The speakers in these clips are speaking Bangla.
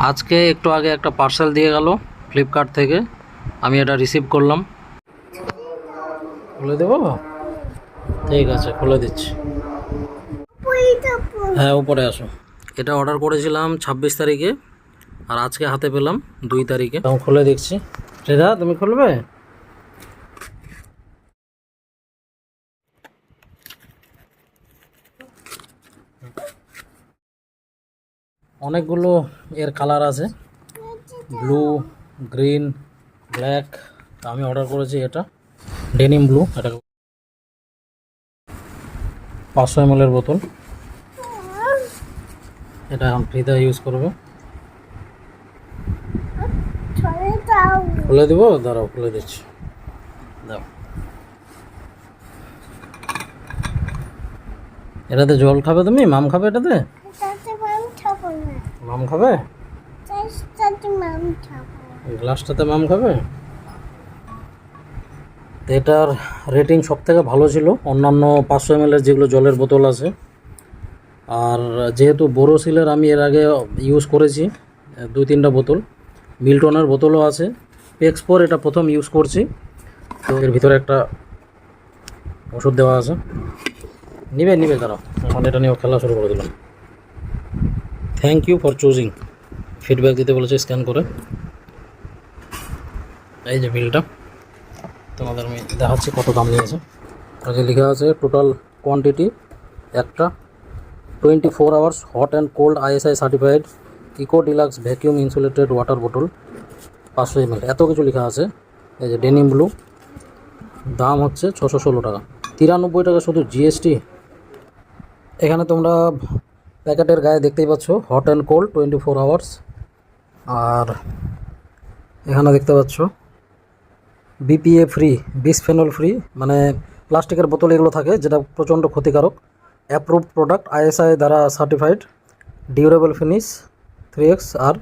আজকে একটু আগে একটা পার্সেল দিয়ে গেল ফ্লিপকার্ট থেকে। আমি এটা রিসিভ করলাম। খুলে দেবো? ঠিক আছে, খুলে দিচ্ছি। হ্যাঁ উপরে আসো। এটা অর্ডার করেছিলাম ছাব্বিশ তারিখে, আর আজকে হাতে পেলাম দুই তারিখে। খুলে দেখছি শ্রেধা তুমি খুলবে? অনেকগুলো এর কালার আছে। ব্লু গ্রিন ব্ল্যাক তা আমি অর্ডার করেছি এটা। ডেনিম ব্লু এটা পাঁচশো এম বোতল। এটা এখন ফ্রিতে ইউজ করবে। খুলে দিব? দাঁড়াও, খুলে দিচ্ছি। দাও। এটাতে জল খাবে তুমি? মাম খাবে এটাতে? মাম খাবে? গ্লাসটাতে মাম খাবে? তো এটার রেটিং সব থেকে ভালো ছিল। অন্যান্য পাঁচশো এম যেগুলো জলের বোতল আছে। আর যেহেতু বোরোসিলের আমি এর আগে ইউজ করেছি দুই তিনটা বোতল। মিল্টনের বোতলও আছে। পেক্সপোর এটা প্রথম ইউজ করছি। তো এর ভিতরে একটা ওষুধ দেওয়া আছে। নিবে নিবে তারা এখন এটা নিয়ে খেলা শুরু করে দিলাম। Thank you for choosing feedback দিতে বলেছে স্ক্যান করে। এই যে বিলটা তোমাদের আমি দেখাচ্ছি কত দাম নিয়েছে। যে লেখা আছে টোটাল কোয়ান্টিটি একটা। Twenty four hours hot and cold ISI certified eco deluxe vacuum insulated water bottle পাঁচশো এম এত কিছু লেখা আছে। এই যে ডেনিম ব্লু দাম হচ্ছে ছশো ষোলো টাকা। তিরানব্বই টাকা শুধু জিএসটি এখানে তোমরা প্যাকেটের গায়ে দেখতেই পাচ্ছ hot and cold twenty four hours আর এখানে দেখতে পাচ্ছ বিপিএ ফ্রি বিসফেনল ফ্রি মানে প্লাস্টিকের বোতল এগুলো থাকে, যেটা প্রচণ্ড ক্ষতিকারক। অ্যাপ্রুভ প্রোডাক্ট আইএসআই দ্বারা certified durable finish three X আর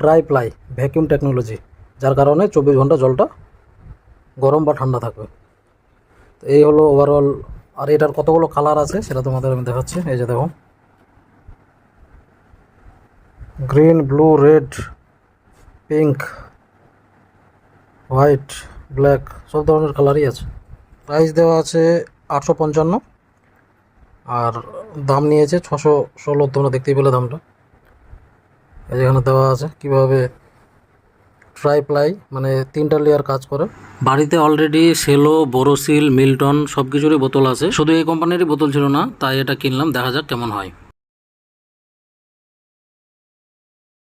ট্রাই প্লাই ভ্যাকিউম টেকনোলজি যার কারণে চব্বিশ ঘণ্টা জলটা গরম বা ঠান্ডা থাকবে। তো এই হলো ওভারঅল আর এটার কতগুলো কালার আছে সেটা তোমাদের আমি দেখাচ্ছি, এই যে দেখো। Green, blue, red, pink, white, black, সব ধরনের কালারই আছে। প্রাইস দেওয়া আছে আটশো পঞ্চান্ন। আর দাম নিয়েছে ছশো ষোলো। তোমরা দেখতেই পেলে দামটা। এই যেখানে দেওয়া আছে কীভাবে ট্রাই প্লাই মানে তিনটা লেয়ার কাজ করে। বাড়িতে অলরেডি সেলো বোরোসিল মিল্টন সব কিছুরই বোতল আছে। শুধু এই কোম্পানিরই বোতল ছিল না, তাই এটা কিনলাম। দেখা যাক কেমন হয়।